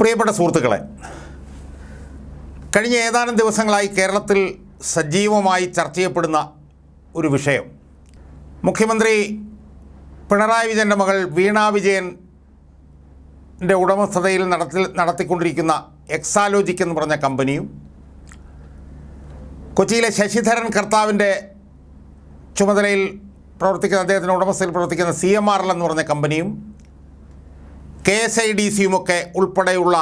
പ്രിയപ്പെട്ട സുഹൃത്തുക്കളെ കഴിഞ്ഞ ഏതാനും ദിവസങ്ങളായി കേരളത്തിൽ സജീവമായി ചർച്ച ചെയ്യപ്പെടുന്ന ഒരു വിഷയം. മുഖ്യമന്ത്രി പിണറായി വിജയന്റെ മകൾ വീണ വിജയന്റെ ഉടമസ്ഥതയിൽ നടത്തി നടത്തിക്കൊണ്ടിരിക്കുന്ന എക്സാലോജിക് എന്ന് പറഞ്ഞ കമ്പനിയും കൊച്ചിയിലെ ശശിധരൻ കർത്താവിന്റെ ചുമതലയിൽ പ്രവർത്തിക്കുന്ന അദ്ദേഹത്തിന്റെ ഉടമസ്ഥയിൽ പ്രവർത്തിക്കുന്ന സി എം ആർ എൽ എന്ന് പറഞ്ഞ കമ്പനിയും കെ എസ് ഐ ഡി സിയുമൊക്കെ ഉൾപ്പെടെയുള്ള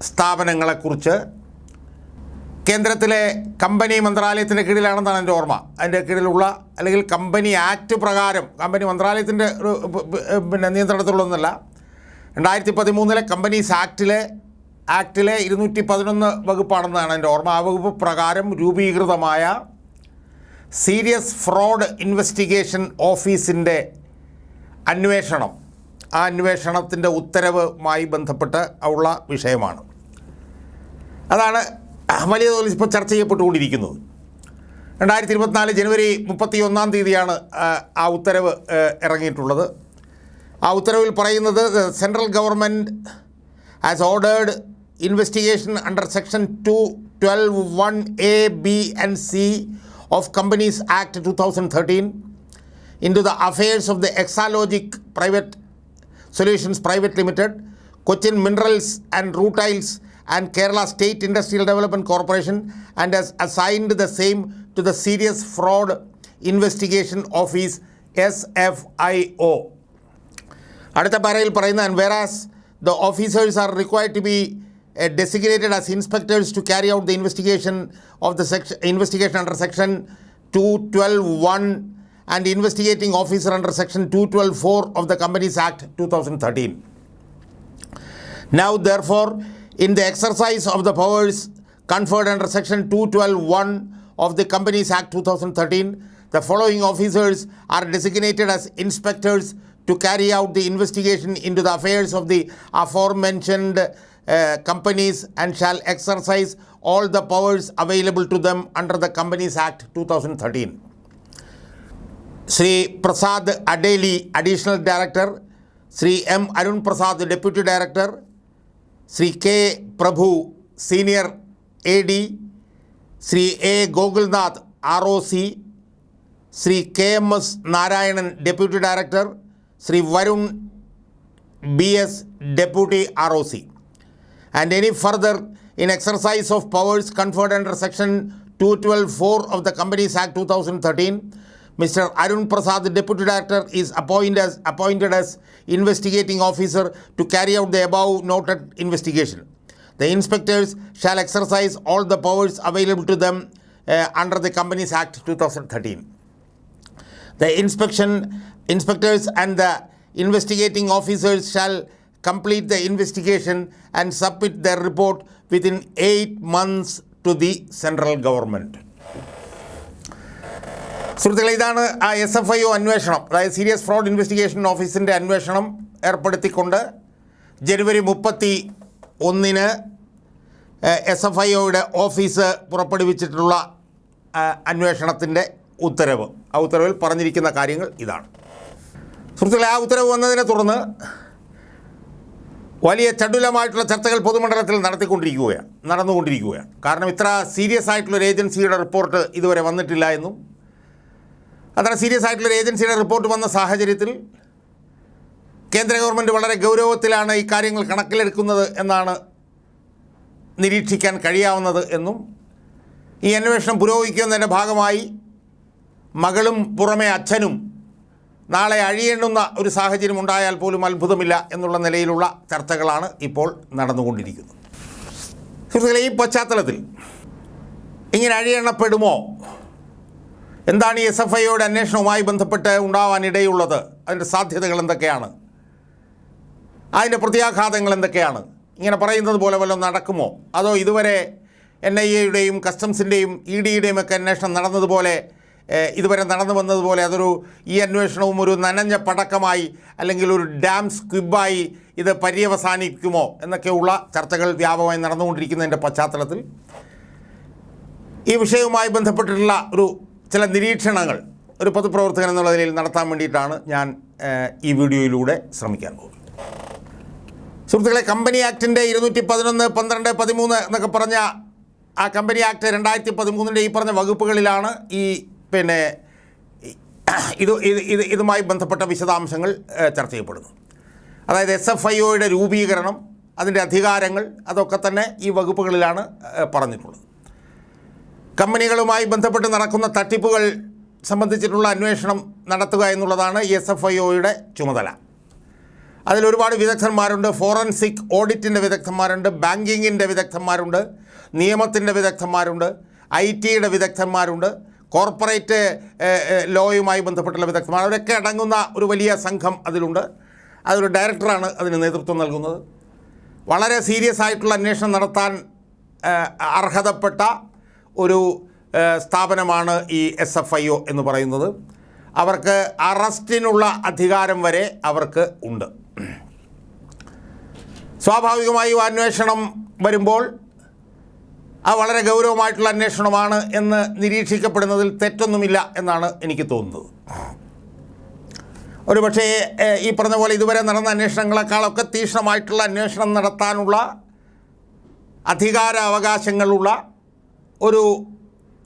സ്ഥാപനങ്ങളെക്കുറിച്ച് കേന്ദ്രത്തിലെ കമ്പനി മന്ത്രാലയത്തിന്റെ കീഴിലാണെന്നാണ് എന്റെ ഓർമ്മ. അതിന്റെ കീഴിലുള്ള അല്ലെങ്കിൽ കമ്പനി ആക്ട് പ്രകാരം കമ്പനി മന്ത്രാലയത്തിന്റെ ഒരു പിന്നെ നിയന്ത്രണത്തിലുള്ളതൊന്നുമല്ല രണ്ടായിരത്തി പതിമൂന്നിലെ കമ്പനീസ് ആക്ടിലെ ആക്ടിലെ ഇരുന്നൂറ്റി പതിനൊന്ന് വകുപ്പാണെന്നാണ് എന്റെ ഓർമ്മ. ആ വകുപ്പ് പ്രകാരം രൂപീകൃതമായ സീരിയസ് ഫ്രോഡ് ഇൻവെസ്റ്റിഗേഷൻ ഓഫീസിന്റെ അന്വേഷണം ആ അന്വേഷണത്തിന്റെ ഉത്തരവുമായി ബന്ധപ്പെട്ട് ഉള്ള വിഷയമാണ്. അതാണ് വലിയ തോതിൽ ഇപ്പോൾ ചർച്ച ചെയ്യപ്പെട്ടുകൊണ്ടിരിക്കുന്നത്. രണ്ടായിരത്തി ഇരുപത്തിനാല് ജനുവരി മുപ്പത്തി ഒന്നാം തീയതിയാണ് ആ, ഉത്തരവ് ഇറങ്ങിയിട്ടുള്ളത്. ആ ഉത്തരവിൽ പറയുന്നത് central government has ordered investigation under section two twelve one A B and C of companies act two thousand thirteen into the affairs of the Exalogic Private Solutions Private Limited, Cochin Minerals and Rutiles and Kerala State Industrial Development Corporation and has assigned the same to the Serious Fraud Investigation Office SFIO. അടുത്ത പാരയിൽ പറയുന്ന and whereas the officers are required to be designated as inspectors to carry out the investigation of the section investigation under section two twelve one and investigating officer under section 2124 of the Companies Act 2013. Now, therefore, in the exercise of the powers conferred under section 2121 of the Companies Act 2013, the following officers are designated as inspectors to carry out the investigation into the affairs of the aforementioned uh, companies and shall exercise all the powers available to them under the Companies Act 2013. Sri Prasad Adeli, Additional Director, Sri M. Arun Prasad, Deputy Director, Sri K. Prabhu, Senior AD, Sri A. Gogulnath, ROC, Sri K. M. S. Narayanan, Deputy Director, Sri Varun B.S., Deputy ROC. And any further, in exercise of powers conferred under Section 212.4 of the Companies Act 2013, Mr. Arun Prasad, the Deputy Director, is appointed as, appointed as investigating officer to carry out the above noted investigation. The inspectors shall exercise all the powers available to them uh, under the Companies Act 2013. The inspection inspectors and the investigating officers shall complete the investigation and submit their report within eight months to the central government. സുഹൃത്തുക്കളെ ഇതാണ് ആ S F I O അന്വേഷണം. അതായത് serious fraud investigation ഓഫീസിന്റെ അന്വേഷണം ഏർപ്പെടുത്തിക്കൊണ്ട് ജനുവരി മുപ്പത്തി ഒന്നിന് എസ് എഫ് ഐ ഒയുടെ ഓഫീസ് പുറപ്പെടുവിച്ചിട്ടുള്ള അന്വേഷണത്തിന്റെ ഉത്തരവ്. ആ ഉത്തരവിൽ പറഞ്ഞിരിക്കുന്ന കാര്യങ്ങൾ ഇതാണ്. സുഹൃത്തുക്കളെ ആ ഉത്തരവ് വന്നതിനെ തുടർന്ന് വലിയ ചടുലമായിട്ടുള്ള ചർച്ചകൾ പൊതുമണ്ഡലത്തിൽ നടത്തിക്കൊണ്ടിരിക്കുകയാണ് നടന്നുകൊണ്ടിരിക്കുകയാണ്. കാരണം ഇത്ര സീരിയസ് ആയിട്ടുള്ള ഒരു ഏജൻസിയുടെ റിപ്പോർട്ട് ഇതുവരെ വന്നിട്ടില്ല എന്നും അത്ര സീരിയസ് ആയിട്ടുള്ള ഏജൻസിയുടെ റിപ്പോർട്ട് വന്ന സാഹചര്യത്തിൽ കേന്ദ്ര ഗവൺമെന്റ് വളരെ ഗൗരവത്തിലാണ് ഈ കാര്യങ്ങൾ കണക്കിലെടുക്കുന്നത് എന്നാണ് നിരീക്ഷിക്കാൻ കഴിയാവുന്നത് എന്നും ഈ അന്വേഷണം പുരോഗമിക്കുന്നതിന്റെ ഭാഗമായി മകളും പുറമെ അച്ഛനും നാളെ അഴിയേണ്ടുന്ന ഒരു സാഹചര്യം ഉണ്ടായാൽ പോലും അത്ഭുതമില്ല എന്നുള്ള നിലയിലുള്ള ചർച്ചകളാണ് ഇപ്പോൾ നടന്നുകൊണ്ടിരിക്കുന്നത്. സുഹൃത്തുക്കളെ ഈ പശ്ചാത്തലത്തിൽ ഇങ്ങനെ അഴിയെണ്ണപ്പെടുമോ എന്താണ് ഈ എസ് എഫ് ഐയുടെ അന്വേഷണവുമായി ബന്ധപ്പെട്ട് ഉണ്ടാവാനിടയുള്ളത്? അതിന്റെ സാധ്യതകൾ എന്തൊക്കെയാണ്? അതിന്റെ പ്രത്യാഘാതങ്ങൾ എന്തൊക്കെയാണ്? ഇങ്ങനെ പറയുന്നത് പോലെ വല്ലതും നടക്കുമോ? അതോ ഇതുവരെ എൻ ഐ എയുടെയും കസ്റ്റംസിന്റെയും ഇ ഡിയുടെയും ഒക്കെ അന്വേഷണം നടന്നതുപോലെ ഇതുവരെ നടന്നു വന്നതുപോലെ അതൊരു ഈ അന്വേഷണവും ഒരു നനഞ്ഞ പടക്കമായി അല്ലെങ്കിൽ ഒരു ഡാം സ്ക്വിബായി ഇത് പര്യവസാനിക്കുമോ എന്നൊക്കെയുള്ള ചർച്ചകൾ വ്യാപകമായി നടന്നുകൊണ്ടിരിക്കുന്നതിന്റെ പശ്ചാത്തലത്തിൽ ഈ വിഷയവുമായി ബന്ധപ്പെട്ടിട്ടുള്ള ഒരു ചില നിരീക്ഷണങ്ങൾ ഒരു പൊതുപ്രവർത്തകൻ എന്നുള്ള നിലയിൽ നടത്താൻ വേണ്ടിയിട്ടാണ് ഞാൻ ഈ വീഡിയോയിലൂടെ ശ്രമിക്കാൻ പോകുന്നത്. സുഹൃത്തുക്കളെ കമ്പനി ആക്ടിന്റെ ഇരുന്നൂറ്റി പതിനൊന്ന് പന്ത്രണ്ട് പതിമൂന്ന് എന്നൊക്കെ പറഞ്ഞ ആ കമ്പനി ആക്ട് രണ്ടായിരത്തി പതിമൂന്നിന്റെ ഈ പറഞ്ഞ വകുപ്പുകളിലാണ് ഈ പിന്നെ ഇത് ഇത് ഇതുമായി ബന്ധപ്പെട്ട വിശദാംശങ്ങൾ ചർച്ച ചെയ്യപ്പെടുന്നു അതായത് എസ് എഫ് ഐ ഒയുടെ രൂപീകരണം അതിന്റെ അധികാരങ്ങൾ അതൊക്കെ തന്നെ ഈ വകുപ്പുകളിലാണ് പറഞ്ഞിട്ടുള്ളത്. കമ്പനികളുമായി ബന്ധപ്പെട്ട് നടക്കുന്ന തട്ടിപ്പുകൾ സംബന്ധിച്ചിട്ടുള്ള അന്വേഷണം നടത്തുക എന്നുള്ളതാണ് എസ് എഫ് ഐ ഒയുടെ ചുമതല. അതിൽ ഒരുപാട് വിദഗ്ധന്മാരുണ്ട്. ഫോറൻസിക് ഓഡിറ്റിന്റെ വിദഗ്ധന്മാരുണ്ട്. ബാങ്കിങ്ങിന്റെ വിദഗ്ധന്മാരുണ്ട്. നിയമത്തിന്റെ വിദഗ്ധന്മാരുണ്ട്. ഐ ടിയുടെ വിദഗ്ധന്മാരുണ്ട്. കോർപ്പറേറ്റ് ലോയുമായി ബന്ധപ്പെട്ടുള്ള വിദഗ്ധന്മാർ. അവരൊക്കെ അടങ്ങുന്ന ഒരു വലിയ സംഘം അതിലുണ്ട്. അതൊരു ഡയറക്ടറാണ് അതിന് നേതൃത്വം നൽകുന്നത്. വളരെ സീരിയസ് ആയിട്ടുള്ള അന്വേഷണം നടത്താൻ അർഹതപ്പെട്ട ഒരു സ്ഥാപനമാണ് ഈ എസ് എഫ് ഐ ഒ എന്ന് പറയുന്നത്. അവർക്ക് അറസ്റ്റിനുള്ള അധികാരം വരെ അവർക്ക് ഉണ്ട്. സ്വാഭാവികമായും അന്വേഷണം വരുമ്പോൾ ആ വളരെ ഗൗരവമായിട്ടുള്ള അന്വേഷണമാണ് എന്ന് നിരീക്ഷിക്കപ്പെടുന്നതിൽ തെറ്റൊന്നുമില്ല എന്നാണ് എനിക്ക് തോന്നുന്നത്. ഒരു പക്ഷേ ഈ പറഞ്ഞ പോലെ ഇതുവരെ നടന്ന അന്വേഷണങ്ങളെക്കാളൊക്കെ തീക്ഷ്ണമായിട്ടുള്ള അന്വേഷണം നടത്താനുള്ള അധികാര അവകാശങ്ങളുള്ള ഒരു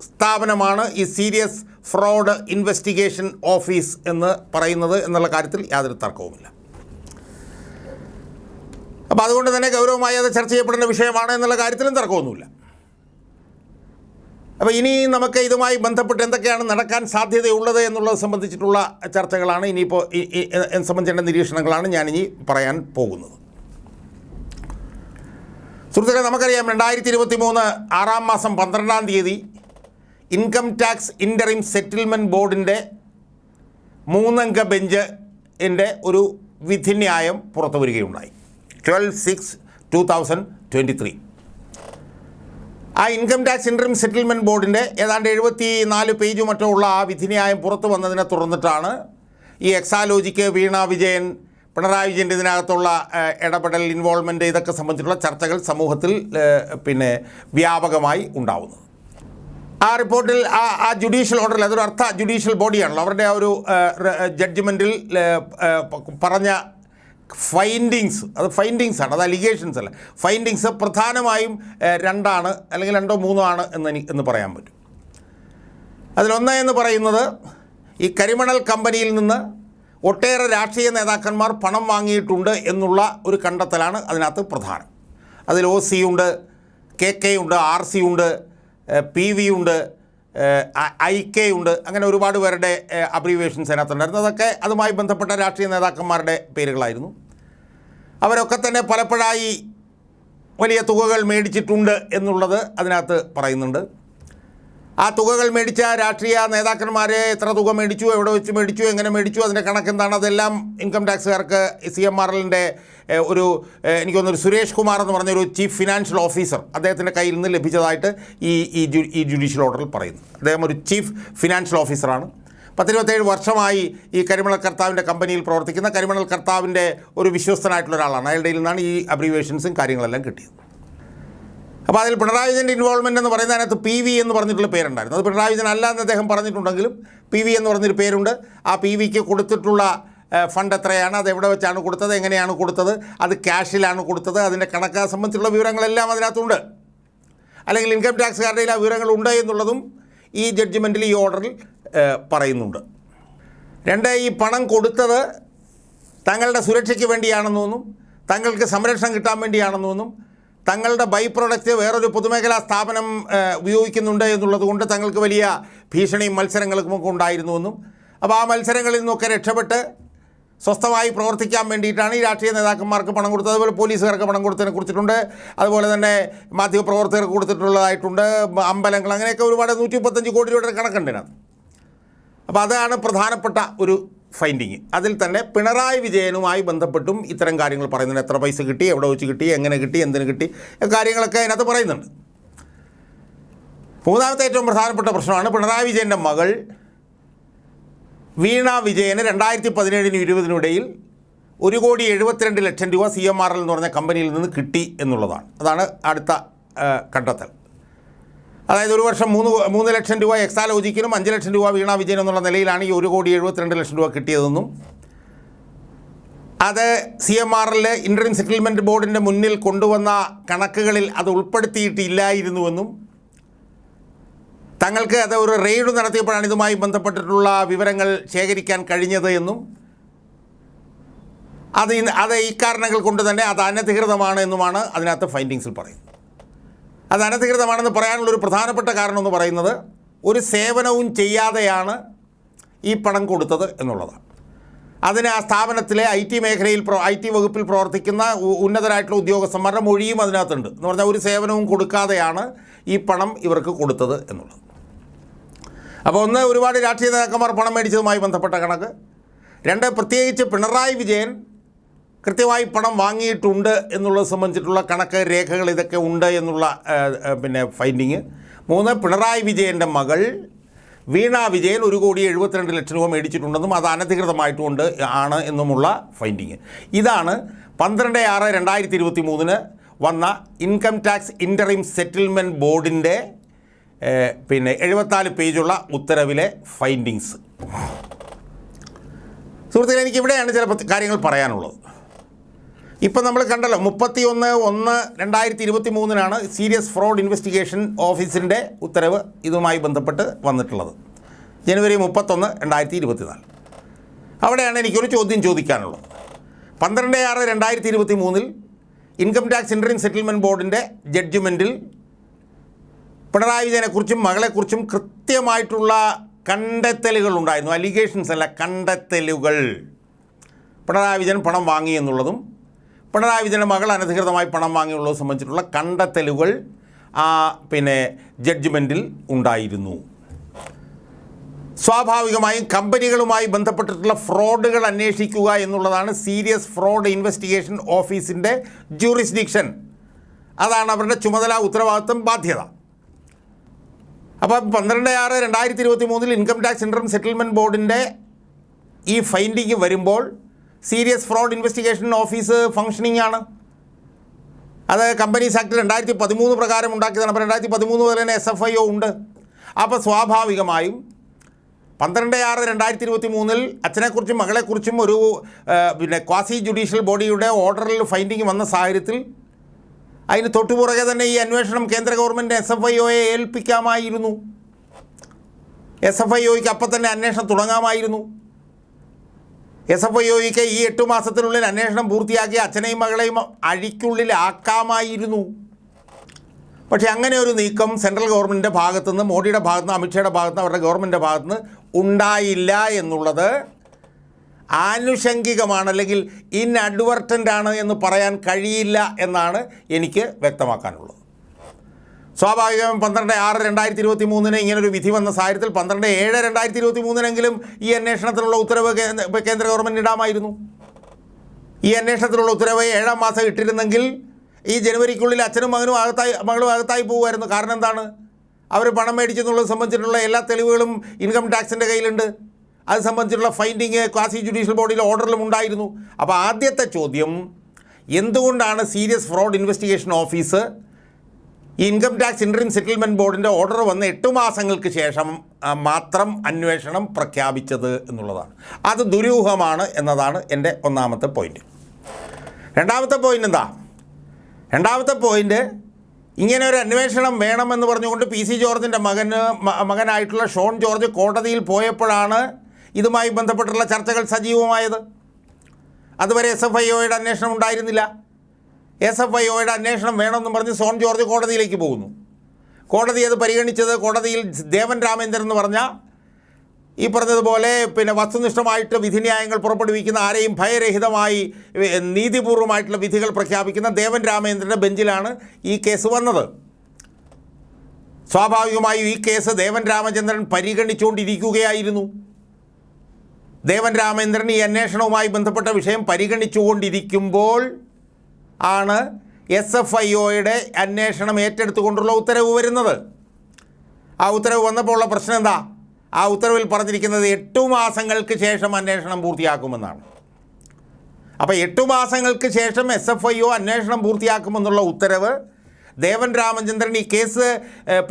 സ്ഥാപനമാണ് ഈ സീരിയസ് ഫ്രോഡ് ഇൻവെസ്റ്റിഗേഷൻ ഓഫീസ് എന്ന് പറയുന്നത് എന്നുള്ള കാര്യത്തിൽ യാതൊരു തർക്കവുമില്ല. അപ്പോൾ അതുകൊണ്ട് തന്നെ ഗൗരവമായി അത് ചർച്ച ചെയ്യപ്പെടേണ്ട വിഷയമാണ് എന്നുള്ള കാര്യത്തിലും തർക്കമൊന്നുമില്ല. അപ്പോൾ ഇനി നമുക്ക് ഇതുമായി ബന്ധപ്പെട്ട് എന്തൊക്കെയാണ് നടക്കാൻ സാധ്യതയുള്ളത് എന്നുള്ളത് സംബന്ധിച്ചിട്ടുള്ള ചർച്ചകളാണ് ഇനിയിപ്പോൾ സംബന്ധിച്ച നിരീക്ഷണങ്ങളാണ് ഞാനിനി പറയാൻ പോകുന്നത്. സുഹൃത്തുക്കളെ നമുക്കറിയാം രണ്ടായിരത്തി ഇരുപത്തി മൂന്ന് ആറാം മാസം പന്ത്രണ്ടാം തീയതി ഇൻകം ടാക്സ് ഇന്ററിം സെറ്റിൽമെന്റ് ബോർഡിന്റെ മൂന്നംഗ ബെഞ്ച് എന്റെ ഒരു വിധിന്യായം പുറത്തു വരികയുണ്ടായി. Twelve six two thousand twenty three. ആ ഇൻകം ടാക്സ് ഇൻട്രീം സെറ്റിൽമെന്റ് ബോർഡിന്റെ ഏതാണ്ട് എഴുപത്തി നാല് പേജ് മറ്റോ ഉള്ള ആ വിധിന്യായം പുറത്തു വന്നതിനെ തുടർന്നിട്ടാണ് ഈ എക്സാലോജിക്ക് വീണ വിജയൻ പിണറായി വിജയന്റെ ഇതിനകത്തുള്ള ഇടപെടൽ ഇൻവോൾവ്മെന്റ് ഇതൊക്കെ സംബന്ധിച്ചുള്ള ചർച്ചകൾ സമൂഹത്തിൽ പിന്നെ വ്യാപകമായി ഉണ്ടാവുന്നു. ആ റിപ്പോർട്ടിൽ ആ ആ ജുഡീഷ്യൽ ഓർഡറിൽ അതൊരു അർത്ഥ ജുഡീഷ്യൽ ബോഡിയാണല്ലോ അവരുടെ ആ ഒരു ജഡ്ജ്മെന്റിൽ പറഞ്ഞ ഫൈൻഡിങ്സ് അത് ഫൈൻഡിങ്സ് ആണ് അത് അലിഗേഷൻസ് അല്ല. ഫൈൻഡിങ്സ് പ്രധാനമായും രണ്ടാണ് അല്ലെങ്കിൽ രണ്ടോ മൂന്നോ ആണ് എന്ന് എനിക്ക് എന്ന് പറയാൻ പറ്റും. അതിലൊന്ന് എന്ന് പറയുന്നത് ഈ കരിമണൽ കമ്പനിയിൽ നിന്ന് ഒട്ടേറെ രാഷ്ട്രീയ നേതാക്കന്മാർ പണം വാങ്ങിയിട്ടുണ്ട് എന്നുള്ള ഒരു കണ്ടെത്തലാണ് അതിനകത്ത് പ്രധാനം. അതിൽ ഒ സി ഉണ്ട് കെ കെ ഉണ്ട് ആർ സി ഉണ്ട് പി വി ഉണ്ട് ഐ കെ ഉണ്ട് അങ്ങനെ ഒരുപാട് പേരുടെ അബ്രീവേഷൻസ് അതിനകത്തുണ്ടായിരുന്നു. അതൊക്കെ അതുമായി ബന്ധപ്പെട്ട രാഷ്ട്രീയ നേതാക്കന്മാരുടെ പേരുകളായിരുന്നു. അവരൊക്കെ തന്നെ പലപ്പോഴായി വലിയ തുകകൾ മേടിച്ചിട്ടുണ്ട് എന്നുള്ളത് അതിനകത്ത് പറയുന്നുണ്ട്. ആ തുകകൾ മേടിച്ച രാഷ്ട്രീയ നേതാക്കന്മാരെ എത്ര തുക മേടിച്ചു എവിടെ വെച്ച് മേടിച്ചു എങ്ങനെ മേടിച്ചു അതിന്റെ കണക്ക് എന്താണ് അതെല്ലാം ഇൻകം ടാക്സുകാർക്ക് സി എം ആർ എല്ലിന്റെ ഒരു എനിക്ക് തോന്നുന്നു സുരേഷ് കുമാർ എന്ന് പറഞ്ഞൊരു ചീഫ് ഫിനാൻഷ്യൽ ഓഫീസർ അദ്ദേഹത്തിന്റെ കയ്യിൽ നിന്ന് ലഭിച്ചതായിട്ട് ഈ ഈ ജു ഈ ജുഡീഷ്യൽ ഓർഡറിൽ പറയുന്നു. അദ്ദേഹം ഒരു ചീഫ് ഫിനാൻഷ്യൽ ഓഫീസറാണ്. പത്തിരുപത്തേഴ് വർഷമായി ഈ കരിമണൽ കർത്താവിന്റെ കമ്പനിയിൽ പ്രവർത്തിക്കുന്ന കരിമണൽ കർത്താവിന്റെ ഒരു വിശ്വസ്തനായിട്ടുള്ള ഒരാളാണ്. അയാളുടെ നിന്നാണ് ഈ അബ്രീവേഷൻസും കാര്യങ്ങളെല്ലാം കിട്ടിയത്. അപ്പോൾ അതിൽ പിണറായി വിജയന്റെ ഇൻവോൾവ്മെന്റ് എന്ന് പറയുന്നതിനകത്ത് പി വി എന്ന് പറഞ്ഞിട്ടുള്ള പേരുണ്ടായിരുന്നു. അത് പിണറായി വിജയൻ അല്ല എന്ന് അദ്ദേഹം പറഞ്ഞിട്ടുണ്ടെങ്കിലും പി വി എന്ന് പറഞ്ഞൊരു പേരുണ്ട്. ആ പി വിക്ക് കൊടുത്തിട്ടുള്ള ഫണ്ട് എത്രയാണ്? അത് എവിടെ വെച്ചാണ് കൊടുത്തത്? എങ്ങനെയാണ് കൊടുത്തത്? അത് ക്യാഷിലാണ് കൊടുത്തത്. അതിന്റെ കണക്കാ സംബന്ധിച്ചുള്ള വിവരങ്ങളെല്ലാം അതിനകത്തുണ്ട്. അല്ലെങ്കിൽ ഇൻകം ടാക്സുകാരുടെ ആ വിവരങ്ങൾ ഉണ്ട് എന്നുള്ളതും ഈ ജഡ്ജ്മെന്റിൽ ഈ ഓർഡറിൽ പറയുന്നുണ്ട്. രണ്ട് ഈ പണം കൊടുത്തത് തങ്ങളുടെ സുരക്ഷയ്ക്ക് വേണ്ടിയാണെന്നൊന്നും തങ്ങൾക്ക് സംരക്ഷണം കിട്ടാൻ വേണ്ടിയാണെന്നൊന്നും തങ്ങളുടെ ബൈ പ്രൊഡക്റ്റ് വേറൊരു പൊതുമേഖലാ സ്ഥാപനം ഉപയോഗിക്കുന്നുണ്ട് എന്നുള്ളത് കൊണ്ട് തങ്ങൾക്ക് വലിയ ഭീഷണിയും മത്സരങ്ങൾക്കുമൊക്കെ ഉണ്ടായിരുന്നുവെന്നും അപ്പോൾ ആ മത്സരങ്ങളിൽ നിന്നൊക്കെ രക്ഷപ്പെട്ട് സ്വസ്ഥമായി പ്രവർത്തിക്കാൻ വേണ്ടിയിട്ടാണ് ഈ രാഷ്ട്രീയ നേതാക്കന്മാർക്ക് പണം കൊടുത്തത്. അതുപോലെ പോലീസുകാർക്ക് പണം കൊടുത്തതിനെ കുറിച്ചിട്ടുണ്ട്. അതുപോലെ തന്നെ മാധ്യമപ്രവർത്തകർക്ക് കൊടുത്തിട്ടുള്ളതായിട്ടുണ്ട്. അമ്പലങ്ങൾ അങ്ങനെയൊക്കെ ഒരുപാട് നൂറ്റി മുപ്പത്തഞ്ച് കോടി രൂപയുടെ കണക്കുണ്ട് അപ്പോൾ അതാണ് പ്രധാനപ്പെട്ട ഒരു ഫൈൻഡിങ്. അതിൽ തന്നെ പിണറായി വിജയനുമായി ബന്ധപ്പെട്ടും ഇത്തരം കാര്യങ്ങൾ പറയുന്നുണ്ട്. എത്ര പൈസ കിട്ടി എവിടെ വെച്ച് കിട്ടി എങ്ങനെ കിട്ടി എന്തിനു കിട്ടി കാര്യങ്ങളൊക്കെ അതിനകത്ത് പറയുന്നുണ്ട്. മൂന്നാമത്തെ ഏറ്റവും പ്രധാനപ്പെട്ട പ്രശ്നമാണ് പിണറായി വിജയന്റെ മകൾ വീണ വിജയന് രണ്ടായിരത്തി പതിനേഴിനും ഇരുപതിനും ഇടയിൽ ഒരു കോടി എഴുപത്തിരണ്ട് ലക്ഷം രൂപ സി എം ആർ എൽ എന്ന് പറഞ്ഞ കമ്പനിയിൽ നിന്ന് കിട്ടി എന്നുള്ളതാണ്. അതാണ് അടുത്ത കണ്ടെത്തൽ. അതായത് ഒരു വർഷം മൂന്ന് മൂന്ന് ലക്ഷം രൂപ എക്സാലോജിക്കിനും അഞ്ച് ലക്ഷം രൂപ വീണ വിജയൻ എന്നുള്ള നിലയിലാണ് ഈ ഒരു കോടി എഴുപത്തിരണ്ട് ലക്ഷം രൂപ കിട്ടിയതെന്നും. അത് സി എം ആറിൽ ഇന്ററിം സെറ്റിൽമെന്റ് ബോർഡിന്റെ മുന്നിൽ കൊണ്ടുവന്ന കണക്കുകളിൽ അത് ഉൾപ്പെടുത്തിയിട്ടില്ലായിരുന്നുവെന്നും. തങ്ങൾക്ക് അത് ഒരു റെയ്ഡ് നടത്തിയപ്പോഴാണ് ഇതുമായി ബന്ധപ്പെട്ടിട്ടുള്ള വിവരങ്ങൾ ശേഖരിക്കാൻ കഴിഞ്ഞത് എന്നും. അത് അത് ഈ കാരണങ്ങൾ കൊണ്ട് തന്നെ അത് അനധികൃതമാണ് എന്നുമാണ് അതിനകത്ത് ഫൈൻഡിങ്സിൽ പറയുന്നത്. അത് അനധികൃതമാണെന്ന് പറയാനുള്ളൊരു പ്രധാനപ്പെട്ട കാരണം എന്ന് പറയുന്നത് ഒരു സേവനവും ചെയ്യാതെയാണ് ഈ പണം കൊടുത്തത് എന്നുള്ളതാണ്. അതിന് ആ സ്ഥാപനത്തിലെ ഐ ടി മേഖലയിൽ പ്രോ ഐ ടി വകുപ്പിൽ പ്രവർത്തിക്കുന്ന ഉന്നതരായിട്ടുള്ള ഉദ്യോഗസ്ഥന്മാരുടെ മൊഴിയും അതിനകത്തുണ്ട്. എന്ന് പറഞ്ഞാൽ ഒരു സേവനവും കൊടുക്കാതെയാണ് ഈ പണം ഇവർക്ക് കൊടുത്തത് എന്നുള്ളത്. അപ്പോൾ ഒന്ന് ഒരുപാട് രാഷ്ട്രീയ നേതാക്കന്മാർ പണം മേടിച്ചതുമായി ബന്ധപ്പെട്ട കണക്ക്. രണ്ട് പ്രത്യേകിച്ച് പിണറായി വിജയൻ കൃത്യമായി പണം വാങ്ങിയിട്ടുണ്ട് എന്നുള്ളത് സംബന്ധിച്ചിട്ടുള്ള കണക്ക് രേഖകൾ ഇതൊക്കെ ഉണ്ട് എന്നുള്ള പിന്നെ ഫൈൻഡിങ്. മൂന്ന് പിണറായി വിജയന്റെ മകൾ വീണ വിജയൻ ഒരു കോടി എഴുപത്തിരണ്ട് ലക്ഷം രൂപ മേടിച്ചിട്ടുണ്ടെന്നും അത് അനധികൃതമായിട്ടുമുണ്ട് ആണ് എന്നുമുള്ള ഫൈൻഡിങ്. ഇതാണ് പന്ത്രണ്ട് ആറ് രണ്ടായിരത്തി ഇരുപത്തി മൂന്നിന് വന്ന ഇൻകം ടാക്സ് ഇന്ററിം സെറ്റിൽമെന്റ് ബോർഡിന്റെ പിന്നെ എഴുപത്തിനാല് പേജുള്ള ഉത്തരവിലെ ഫൈൻഡിങ്സ്. സുഹൃത്തുക്കളെ എനിക്ക് ഇവിടെയാണ് ചില കാര്യങ്ങൾ പറയാനുള്ളത്. ഇപ്പം നമ്മൾ കണ്ടല്ലോ മുപ്പത്തി ഒന്ന് ഒന്ന് രണ്ടായിരത്തി ഇരുപത്തി മൂന്നിനാണ് സീരിയസ് ഫ്രോഡ് ഇൻവെസ്റ്റിഗേഷൻ ഓഫീസിന്റെ ഉത്തരവ് ഇതുമായി ബന്ധപ്പെട്ട് വന്നിട്ടുള്ളത്. ജനുവരി മുപ്പത്തൊന്ന് രണ്ടായിരത്തി ഇരുപത്തിനാല് അവിടെയാണ് എനിക്കൊരു ചോദ്യം ചോദിക്കാനുള്ളത്. പന്ത്രണ്ട് ആറ് രണ്ടായിരത്തി ഇരുപത്തി മൂന്നിൽ ഇൻകം ടാക്സ് ഇൻട്രീം സെറ്റിൽമെന്റ് ബോർഡിന്റെ ജഡ്ജ്മെന്റിൽ പിണറായി വിജയനെക്കുറിച്ചും മകളെക്കുറിച്ചും കൃത്യമായിട്ടുള്ള കണ്ടെത്തലുകൾ ഉണ്ടായിരുന്നു. അലിഗേഷൻസ് അല്ല കണ്ടെത്തലുകൾ. പിണറായി വിജയൻ പണം വാങ്ങി എന്നുള്ളതും പിണറായി വിജയന്റെ മകൾ അനധികൃതമായി പണം വാങ്ങിയുള്ളത് സംബന്ധിച്ചിട്ടുള്ള കണ്ടെത്തലുകൾ ആ പിന്നെ ജഡ്ജ്മെന്റിൽ ഉണ്ടായിരുന്നു. സ്വാഭാവികമായും കമ്പനികളുമായി ബന്ധപ്പെട്ടിട്ടുള്ള ഫ്രോഡുകൾ അന്വേഷിക്കുക എന്നുള്ളതാണ് സീരിയസ് ഫ്രോഡ് ഇൻവെസ്റ്റിഗേഷൻ ഓഫീസിന്റെ ജൂറിസ്ഡിക്ഷൻ. അതാണ് അവരുടെ ചുമതല ഉത്തരവാദിത്വം ബാധ്യത. അപ്പോൾ പന്ത്രണ്ട് ആറ് രണ്ടായിരത്തി ഇരുപത്തി മൂന്നിൽ ഇൻകം ടാക്സ് ഇൻട്രം സെറ്റിൽമെന്റ് ബോർഡിന്റെ ഈ ഫൈൻഡിങ് വരുമ്പോൾ serious fraud investigation office functioning ആണ്. അത് കമ്പനീസ് ആക്ട് രണ്ടായിരത്തി പതിമൂന്ന് പ്രകാരം ഉണ്ടാക്കിയതാണ്. അപ്പോൾ രണ്ടായിരത്തി പതിമൂന്ന് മുതൽ തന്നെ എസ് എഫ് ഐ ഒ ഉണ്ട്. അപ്പോൾ സ്വാഭാവികമായും പന്ത്രണ്ട് ആറ് രണ്ടായിരത്തി ഇരുപത്തി മൂന്നിൽ അച്ഛനെക്കുറിച്ചും മകളെക്കുറിച്ചും ഒരു പിന്നെ ക്വാസി ജുഡീഷ്യൽ ബോഡിയുടെ ഓർഡറിൽ ഫൈൻഡിങ് വന്ന സാഹചര്യത്തിൽ അതിന് തൊട്ടുപുറകെ തന്നെ ഈ അന്വേഷണം കേന്ദ്ര ഗവൺമെന്റ് എസ് എഫ് ഐ ഒയെ ഏൽപ്പിക്കാമായിരുന്നു. എസ് എഫ് ഐ ഒയ്ക്ക് അപ്പം തന്നെ അന്വേഷണം തുടങ്ങാമായിരുന്നു. എസ് എഫ് ഐ ഒയ്ക്ക് ഈ എട്ട് മാസത്തിനുള്ളിൽ അന്വേഷണം പൂർത്തിയാക്കി അച്ഛനെയും മകളെയും അഴിക്കുള്ളിലാക്കാമായിരുന്നു പക്ഷെ അങ്ങനെ ഒരു നീക്കം സെൻട്രൽ ഗവൺമെന്റിന്റെ ഭാഗത്തുനിന്ന് മോഡിയുടെ ഭാഗത്തുനിന്ന് അമിത്ഷായുടെ ഭാഗത്തുനിന്ന് അവരുടെ ഗവൺമെന്റിന്റെ ഭാഗത്തുനിന്ന് ഉണ്ടായില്ല എന്നുള്ളത് ആനുഷംഗികമാണ് അല്ലെങ്കിൽ ഇൻ അഡ്വർട്ടന്റ് ആണ് എന്ന് പറയാൻ കഴിയില്ല എന്നാണ് എനിക്ക് വ്യക്തമാക്കാനുള്ളത്. സ്വാഭാവികമായും പന്ത്രണ്ട് ആറ് രണ്ടായിരത്തി ഇരുപത്തി മൂന്നിന് ഇങ്ങനൊരു വിധി വന്ന സാഹചര്യത്തിൽ പന്ത്രണ്ട് ഏഴ് രണ്ടായിരത്തി ഇരുപത്തി മൂന്നിനെങ്കിലും ഈ അന്വേഷണത്തിനുള്ള ഉത്തരവ് കേന്ദ്ര ഗവൺമെന്റ് ഇടാമായിരുന്നു. ഈ അന്വേഷണത്തിനുള്ള ഉത്തരവ് ഏഴാം മാസം ഇട്ടിരുന്നെങ്കിൽ ഈ ജനുവരിക്കുള്ളിൽ അച്ഛനും മകനും അകത്തായി മകളും അകത്തായി പോകുമായിരുന്നു കാരണം എന്താണ്? അവർ പണം മേടിച്ചെന്നുള്ളത് സംബന്ധിച്ചിട്ടുള്ള എല്ലാ തെളിവുകളും ഇൻകം ടാക്സിന്റെ കയ്യിലുണ്ട്. അത് സംബന്ധിച്ചിട്ടുള്ള ഫൈൻഡിങ് ക്വാസി ജുഡീഷ്യൽ ബോഡിയിലെ ഓർഡറിലും ഉണ്ടായിരുന്നു. അപ്പോൾ ആദ്യത്തെ ചോദ്യം എന്തുകൊണ്ടാണ് serious fraud investigation office income tax interim settlement ബോർഡിന്റെ ഓർഡർ വന്ന് എട്ട് മാസങ്ങൾക്ക് ശേഷം മാത്രം അന്വേഷണം പ്രഖ്യാപിച്ചത് എന്നുള്ളതാണ്. അത് ദുരൂഹമാണ് എന്നതാണ് എന്റെ ഒന്നാമത്തെ പോയിന്റ് രണ്ടാമത്തെ പോയിന്റ് എന്താ? രണ്ടാമത്തെ പോയിന്റ് ഇങ്ങനെ ഒരു അന്വേഷണം വേണമെന്ന് പറഞ്ഞുകൊണ്ട് പി സി ജോർജിന്റെ മകന് മകനായിട്ടുള്ള ഷോൺ ജോർജ് കോടതിയിൽ പോയപ്പോഴാണ് ഇതുമായി ബന്ധപ്പെട്ടുള്ള ചർച്ചകൾ സജീവമായത്. അതുവരെ എസ് എഫ് ഐ ഒയുടെ അന്വേഷണം ഉണ്ടായിരുന്നില്ല. എസ് എഫ് ഐ ഒയുടെ അന്വേഷണം വേണമെന്നും പറഞ്ഞ് സോൺ ജോർജ് കോടതിയിലേക്ക് പോകുന്നു. കോടതി അത് പരിഗണിച്ചത് കോടതിയിൽ ദേവൻ രാമേന്ദ്രൻ എന്ന് പറഞ്ഞ ഈ പറഞ്ഞതുപോലെ പിന്നെ വസ്തുനിഷ്ഠമായിട്ട് വിധിന്യായങ്ങൾ പുറപ്പെടുവിക്കുന്ന ആരെയും ഭയരഹിതമായി നീതിപൂർവമായിട്ടുള്ള വിധികൾ പ്രഖ്യാപിക്കുന്ന ദേവൻ രാമേന്ദ്രന്റെ ബെഞ്ചിലാണ് ഈ കേസ് വന്നത്. സ്വാഭാവികമായും ഈ കേസ് ദേവൻ രാമചന്ദ്രൻ പരിഗണിച്ചുകൊണ്ടിരിക്കുകയായിരുന്നു. ദേവൻ രാമേന്ദ്രൻ ഈ അന്വേഷണവുമായി ബന്ധപ്പെട്ട വിഷയം പരിഗണിച്ചുകൊണ്ടിരിക്കുമ്പോൾ ആണ് എസ് എഫ് ഐ ഒയുടെ അന്വേഷണം ഏറ്റെടുത്തുകൊണ്ടുള്ള ഉത്തരവ് വരുന്നത്. ആ ഉത്തരവ് വന്നപ്പോൾ ഉള്ള പ്രശ്നം എന്താ? ആ ഉത്തരവിൽ പറഞ്ഞിരിക്കുന്നത് എട്ടു മാസങ്ങൾക്ക് ശേഷം അന്വേഷണം പൂർത്തിയാക്കുമെന്നാണ്. അപ്പോൾ എട്ടു മാസങ്ങൾക്ക് ശേഷം എസ് എഫ് ഐ ഒ അന്വേഷണം പൂർത്തിയാക്കുമെന്നുള്ള ഉത്തരവ് ദേവൻ രാമചന്ദ്രൻ ഈ കേസ്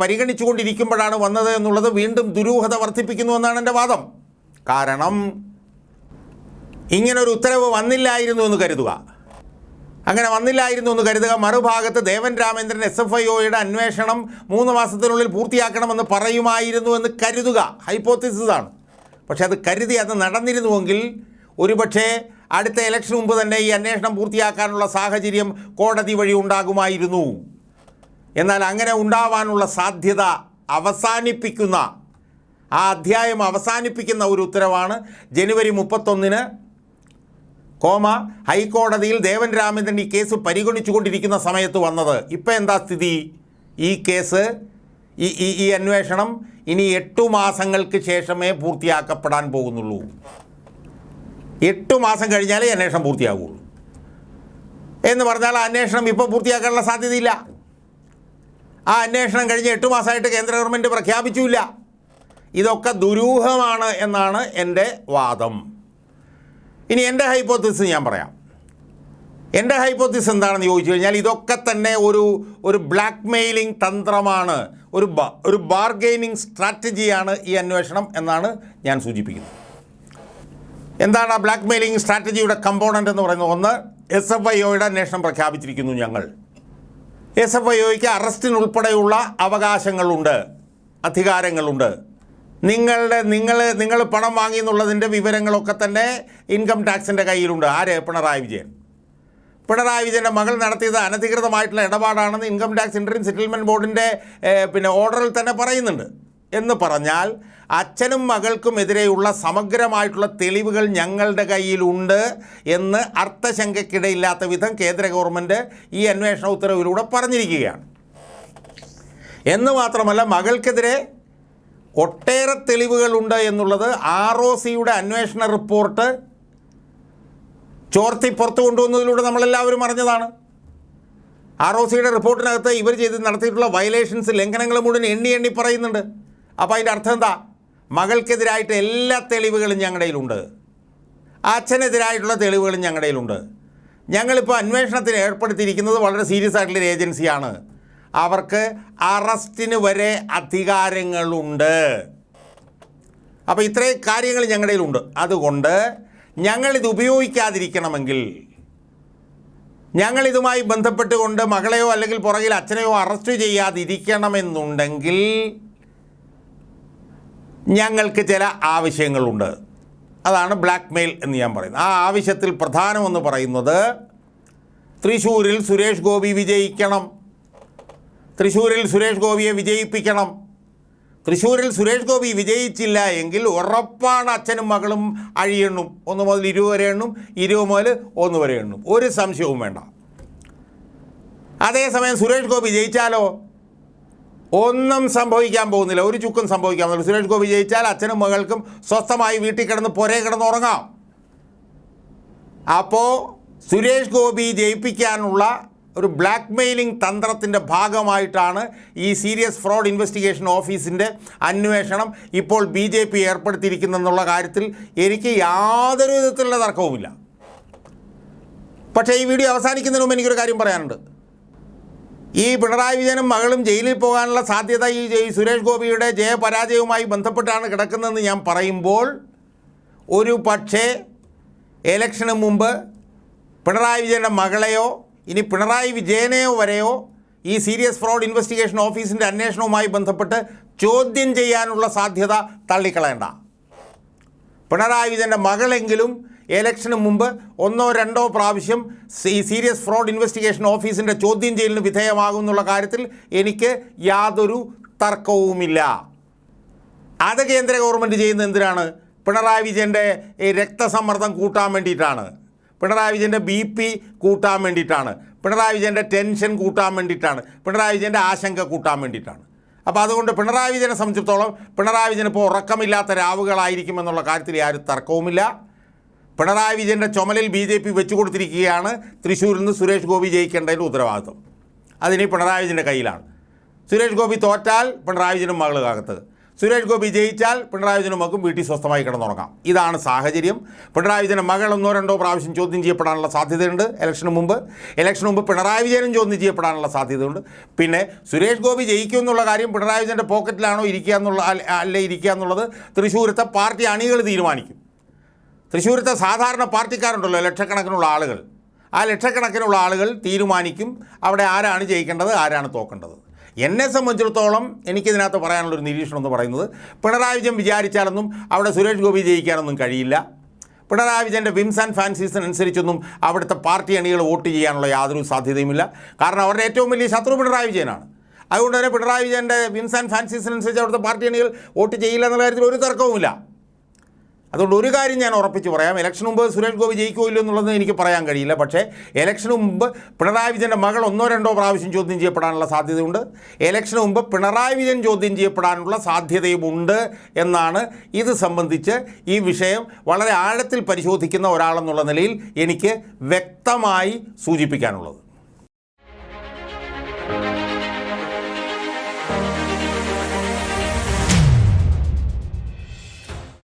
പരിഗണിച്ചുകൊണ്ടിരിക്കുമ്പോഴാണ് വന്നത് എന്നുള്ളത് വീണ്ടും ദുരൂഹത വർദ്ധിപ്പിക്കുന്നു എന്നാണ് എന്റെ വാദം. കാരണം ഇങ്ങനൊരു ഉത്തരവ് വന്നില്ലായിരുന്നു എന്ന് കരുതുക. അങ്ങനെ വന്നില്ലായിരുന്നു എന്ന് കരുതുക. മറുഭാഗത്ത് Devan Ramachandran S F I ഒയുടെ അന്വേഷണം മൂന്ന് മാസത്തിനുള്ളിൽ പൂർത്തിയാക്കണമെന്ന് പറയുമായിരുന്നു എന്ന് കരുതുക. ഹൈപ്പോത്തിസിസ് ആണ്. പക്ഷെ അത് കരുതി അത് നടന്നിരുന്നുവെങ്കിൽ ഒരുപക്ഷേ അടുത്ത ഇലക്ഷൻ മുമ്പ് തന്നെ ഈ അന്വേഷണം പൂർത്തിയാക്കാനുള്ള സാഹചര്യം കോടതി വഴി ഉണ്ടാകുമായിരുന്നു. എന്നാൽ അങ്ങനെ ഉണ്ടാവാനുള്ള സാധ്യത അവസാനിപ്പിക്കുന്ന ആ അധ്യായം അവസാനിപ്പിക്കുന്ന ഒരു ഉത്തരവാണ് ജനുവരി മുപ്പത്തൊന്നിന് കോമ ഹൈക്കോടതിയിൽ ദേവൻ രാമേന്ദ്രൻ ഈ കേസ് പരിഗണിച്ചുകൊണ്ടിരിക്കുന്ന സമയത്ത് വന്നത്. ഇപ്പം എന്താ സ്ഥിതി? ഈ കേസ് ഈ ഈ ഈ അന്വേഷണം ഇനി എട്ടു മാസങ്ങൾക്ക് ശേഷമേ പൂർത്തിയാക്കപ്പെടാൻ പോകുന്നുള്ളൂ. എട്ടു മാസം കഴിഞ്ഞാലേ അന്വേഷണം പൂർത്തിയാകുള്ളൂ എന്ന് പറഞ്ഞാൽ ആ അന്വേഷണം ഇപ്പോൾ പൂർത്തിയാക്കാനുള്ള സാധ്യതയില്ല. ആ അന്വേഷണം കഴിഞ്ഞ് എട്ട് മാസമായിട്ട് കേന്ദ്ര ഗവൺമെന്റ് പ്രഖ്യാപിച്ചില്ല ഇതൊക്കെ ദുരൂഹമാണ് എന്നാണ് എന്റെ വാദം. ഇനി എന്റെ ഹൈപ്പോത്തിസ് ഞാൻ പറയാം. എന്റെ ഹൈപ്പോത്തിസ് എന്താണെന്ന് ചോദിച്ചു കഴിഞ്ഞാൽ ഇതൊക്കെ തന്നെ ഒരു ഒരു ബ്ലാക്ക് മെയിലിംഗ് തന്ത്രമാണ്. ഒരു ഒരു ബാർഗെയിനിങ് സ്ട്രാറ്റജിയാണ് ഈ അന്വേഷണം എന്നാണ് ഞാൻ സൂചിപ്പിക്കുന്നത്. എന്താണ് ആ ബ്ലാക്ക് മെയിലിംഗ് സ്ട്രാറ്റജിയുടെ കമ്പോണന്റ് എന്ന് പറയുന്നത്? ഒന്ന് എസ് എഫ് ഐ ഒയുടെ അന്വേഷണം പ്രഖ്യാപിച്ചിരിക്കുന്നു ഞങ്ങൾ. എസ് എഫ് ഐ ഒയ്ക്ക് അറസ്റ്റിനുൾപ്പെടെയുള്ള അവകാശങ്ങളുണ്ട് അധികാരങ്ങളുണ്ട്. നിങ്ങളുടെ നിങ്ങൾ നിങ്ങൾ പണം വാങ്ങി എന്നുള്ളതിന്റെ വിവരങ്ങളൊക്കെ തന്നെ ഇൻകം ടാക്സിന്റെ കയ്യിലുണ്ട്. ആര്? പിണറായി വിജയൻ. പിണറായി വിജയന്റെ മകൾ നടത്തിയത് അനധികൃതമായിട്ടുള്ള ഇടപാടാണെന്ന് ഇൻകം ടാക്സ് ഇൻട്രീം സെറ്റിൽമെന്റ് ബോർഡിന്റെ പിന്നെ ഓർഡറിൽ തന്നെ പറയുന്നുണ്ട്. എന്ന് പറഞ്ഞാൽ അച്ഛനും മകൾക്കുമെതിരെയുള്ള സമഗ്രമായിട്ടുള്ള തെളിവുകൾ ഞങ്ങളുടെ കയ്യിലുണ്ട് എന്ന് അർത്ഥശങ്കയ്ക്കിടയില്ലാത്ത വിധം കേന്ദ്ര ഗവൺമെന്റ് ഈ അന്വേഷണ ഉത്തരവിലൂടെ പറഞ്ഞിരിക്കുകയാണ്. എന്ന് മാത്രമല്ല മകൾക്കെതിരെ ഒട്ടേറെ തെളിവുകളുണ്ട് എന്നുള്ളത് ആർ ഒ സിയുടെ അന്വേഷണ റിപ്പോർട്ട് ചോർത്തി പുറത്തു കൊണ്ടുവന്നതിലൂടെ നമ്മളെല്ലാവരും അറിഞ്ഞതാണ്. ആർ ഒ സിയുടെ റിപ്പോർട്ടിനകത്ത് ഇവർ ചെയ്ത് നടത്തിയിട്ടുള്ള വയലേഷൻസ് ലംഘനങ്ങൾ മുഴുവൻ എണ്ണി എണ്ണി പറയുന്നുണ്ട്. അപ്പോൾ അതിന്റെ അർത്ഥം എന്താ? മകൾക്കെതിരായിട്ട് എല്ലാ തെളിവുകളും ഞങ്ങളുടെ കയ്യിലുണ്ട്. അച്ഛനെതിരായിട്ടുള്ള തെളിവുകളും ഞങ്ങളുടെ കയ്യിലുണ്ട്. ഞങ്ങളിപ്പോൾ അന്വേഷണത്തിന് ഏർപ്പെടുത്തിയിരിക്കുന്നത് വളരെ സീരിയസ് ആയിട്ടുള്ളൊരു ഏജൻസിയാണ്. അവർക്ക് അറസ്റ്റിന് വരെ അധികാരങ്ങളുണ്ട്. അപ്പോൾ ഇത്രയും കാര്യങ്ങൾ ഞങ്ങളുടെ ഉണ്ട് അതുകൊണ്ട് ഞങ്ങളിത് ഉപയോഗിക്കാതിരിക്കണമെങ്കിൽ ഞങ്ങളിതുമായി ബന്ധപ്പെട്ടുകൊണ്ട് മകളെയോ അല്ലെങ്കിൽ പുറകിൽ അച്ഛനെയോ അറസ്റ്റ് ചെയ്യാതിരിക്കണമെന്നുണ്ടെങ്കിൽ ഞങ്ങൾക്ക് ചില ആവശ്യങ്ങളുണ്ട്. അതാണ് ബ്ലാക്ക് മെയിൽ എന്ന് ഞാൻ പറയുന്നത്. ആ ആവശ്യത്തിൽ പ്രധാനമെന്ന് പറയുന്നത് തൃശ്ശൂരിൽ സുരേഷ് ഗോപി വിജയിക്കണം. തൃശ്ശൂരിൽ സുരേഷ് ഗോപിയെ വിജയിപ്പിക്കണം. തൃശ്ശൂരിൽ സുരേഷ് ഗോപി വിജയിച്ചില്ല എങ്കിൽ ഉറപ്പാണ് അച്ഛനും മകളും അഴിയെണ്ണും. ഒന്ന് മുതൽ ഇരുപത് വരെ എണ്ണും ഇരുപത് മുതൽ ഒന്ന് വരെ എണ്ണും. ഒരു സംശയവും വേണ്ട. അതേസമയം സുരേഷ് ഗോപി ജയിച്ചാലോ? ഒന്നും സംഭവിക്കാൻ പോകുന്നില്ല. ഒരു ചുക്കും സംഭവിക്കാൻ പോകുന്നില്ല. സുരേഷ് ഗോപി ജയിച്ചാൽ അച്ഛനും മകൾക്കും സ്വസ്ഥമായി വീട്ടിൽ കിടന്ന് പുരേ കിടന്ന് ഉറങ്ങാം. അപ്പോൾ സുരേഷ് ഗോപി ജയിപ്പിക്കാനുള്ള ഒരു ബ്ലാക്ക് മെയിലിംഗ് തന്ത്രത്തിന്റെ ഭാഗമായിട്ടാണ് ഈ സീരിയസ് ഫ്രോഡ് ഇൻവെസ്റ്റിഗേഷൻ ഓഫീസിന്റെ അന്വേഷണം ഇപ്പോൾ ബി ജെ പി ഏർപ്പെടുത്തിയിരിക്കുന്നെന്നുള്ള കാര്യത്തിൽ എനിക്ക് യാതൊരു വിധത്തിലുള്ള തർക്കവുമില്ല. പക്ഷേ ഈ വീഡിയോ അവസാനിക്കുന്നതിന് മുമ്പ് എനിക്കൊരു കാര്യം പറയാനുണ്ട്. ഈ പിണറായി വിജയനും മകളും ജയിലിൽ പോകാനുള്ള സാധ്യത ഈ സുരേഷ് ഗോപിയുടെ ജയപരാജയവുമായി ബന്ധപ്പെട്ടാണ് കിടക്കുന്നതെന്ന് ഞാൻ പറയുമ്പോൾ ഒരു പക്ഷേ ഇലക്ഷന് മുമ്പ് പിണറായി വിജയന്റെ മകളെയോ ഇനി പിണറായി വിജയനെയോ വരെയോ ഈ സീരിയസ് ഫ്രോഡ് ഇൻവെസ്റ്റിഗേഷൻ ഓഫീസിന്റെ അന്വേഷണവുമായി ബന്ധപ്പെട്ട് ചോദ്യം ചെയ്യാനുള്ള സാധ്യത തള്ളിക്കളയണ്ട. പിണറായി വിജയന്റെ മകളെങ്കിലും ഇലക്ഷന് മുമ്പ് ഒന്നോ രണ്ടോ പ്രാവശ്യം ഈ സീരിയസ് ഫ്രോഡ് ഇൻവെസ്റ്റിഗേഷൻ ഓഫീസിന്റെ ചോദ്യം ചെയ്യലിന് വിധേയമാകുമെന്നുള്ള കാര്യത്തിൽ എനിക്ക് യാതൊരു തർക്കവുമില്ല. അത് കേന്ദ്ര ഗവൺമെന്റ് ചെയ്യുന്നത് എന്തിനാണ്? പിണറായി വിജയന്റെ രക്തസമ്മർദ്ദം കൂട്ടാൻ വേണ്ടിയിട്ടാണ്. പിണറായി വിജയന്റെ ബി പി കൂട്ടാൻ വേണ്ടിയിട്ടാണ്. പിണറായി വിജയന്റെ ടെൻഷൻ കൂട്ടാൻ വേണ്ടിയിട്ടാണ്. പിണറായി വിജയന്റെ ആശങ്ക കൂട്ടാൻ വേണ്ടിയിട്ടാണ്. അപ്പോൾ അതുകൊണ്ട് പിണറായി വിജയനെ സംബന്ധിച്ചിടത്തോളം പിണറായി വിജയൻ ഇപ്പോൾ ഉറക്കമില്ലാത്ത രാവുകളായിരിക്കും എന്നുള്ള കാര്യത്തിൽ യാതൊരു തർക്കവുമില്ല. പിണറായി വിജയന്റെ ചുമലിൽ ബി ജെ പി വെച്ചു കൊടുത്തിരിക്കുകയാണ്. തൃശ്ശൂരിൽ നിന്ന് സുരേഷ് ഗോപി ജയിക്കേണ്ടതിന്റെ ഉത്തരവാദിത്വം. അതിനി പിണറായി വിജയന്റെ കയ്യിലാണ്. സുരേഷ് ഗോപി തോറ്റാൽ പിണറായി വിജയനും മകൾ സുരേഷ് ഗോപി ജയിച്ചാൽ പിണറായി വിജയനും മക്കും വീട്ടിൽ സ്വസ്ഥമായി കിടന്നുറങ്ങാം. ഇതാണ് സാഹചര്യം. പിണറായി വിജയന്റെ മകൾ ഒന്നോ രണ്ടോ പ്രാവശ്യം ചോദ്യം ചെയ്യപ്പെടാനുള്ള സാധ്യതയുണ്ട് ഇലക്ഷന് മുമ്പ്. ഇലക്ഷന് മുമ്പ് പിണറായി വിജയനും ചോദ്യം ചെയ്യപ്പെടാനുള്ള സാധ്യതയുണ്ട്. പിന്നെ സുരേഷ് ഗോപി ജയിക്കും എന്നുള്ള കാര്യം പിണറായി വിജയന്റെ പോക്കറ്റിലാണോ ഇരിക്കുക എന്നുള്ള അല്ല ഇരിക്കുക എന്നുള്ളത് തൃശ്ശൂരത്തെ പാർട്ടി അണികൾ തീരുമാനിക്കും. തൃശ്ശൂരത്തെ സാധാരണ പാർട്ടിക്കാരുണ്ടല്ലോ ലക്ഷക്കണക്കിനുള്ള ആളുകൾ. ആ ലക്ഷക്കണക്കിനുള്ള ആളുകൾ തീരുമാനിക്കും അവിടെ ആരാണ് ജയിക്കേണ്ടത് ആരാണ് തോക്കേണ്ടത്. എന്നെ സംബന്ധിച്ചിടത്തോളം എനിക്കിതിനകത്ത് പറയാനുള്ളൊരു നിരീക്ഷണം എന്ന് പറയുന്നത് പിണറായി വിജയൻ വിചാരിച്ചാലൊന്നും അവിടെ സുരേഷ് ഗോപി ജയിക്കാനൊന്നും കഴിയില്ല. പിണറായി വിജയന്റെ വിംസ് ആൻഡ് ഫാൻസീസിന് അനുസരിച്ചൊന്നും അവിടുത്തെ പാർട്ടി അണികൾ വോട്ട് ചെയ്യാനുള്ള യാതൊരു സാധ്യതയുമില്ല. കാരണം അവരുടെ ഏറ്റവും വലിയ ശത്രു പിണറായി വിജയനാണ്. അതുകൊണ്ട് തന്നെ പിണറായി വിജയന്റെ വിംസ് ആൻഡ് ഫാൻസീസിനനുസരിച്ച് അവിടുത്തെ പാർട്ടി അണികൾ വോട്ട് ചെയ്യില്ല എന്നുള്ള കാര്യത്തിൽ ഒരു തർക്കവുമില്ല. അതുകൊണ്ട് ഒരു കാര്യം ഞാൻ ഉറപ്പിച്ച് പറയാം. ഇലക്ഷന് മുമ്പ് സുരേഷ് ഗോപി ജയിക്കുമോ ഇല്ലയോ എന്നുള്ളത് എനിക്ക് പറയാൻ കഴിയില്ല. പക്ഷേ ഇലക്ഷന് മുമ്പ് പിണറായി വിജയന്റെ മകൾ ഒന്നോ രണ്ടോ പ്രാവശ്യം ചോദ്യം ചെയ്യപ്പെടാനുള്ള സാധ്യതയുണ്ട്. ഇലക്ഷന് മുമ്പ് പിണറായി വിജയൻ ചോദ്യം ചെയ്യപ്പെടാനുള്ള സാധ്യതയുമുണ്ട് എന്നാണ് ഇത് സംബന്ധിച്ച് ഈ വിഷയം വളരെ ആഴത്തിൽ പരിശോധിക്കുന്ന ഒരാളെന്നുള്ള നിലയിൽ എനിക്ക് വ്യക്തമായി സൂചിപ്പിക്കാനുള്ളത്.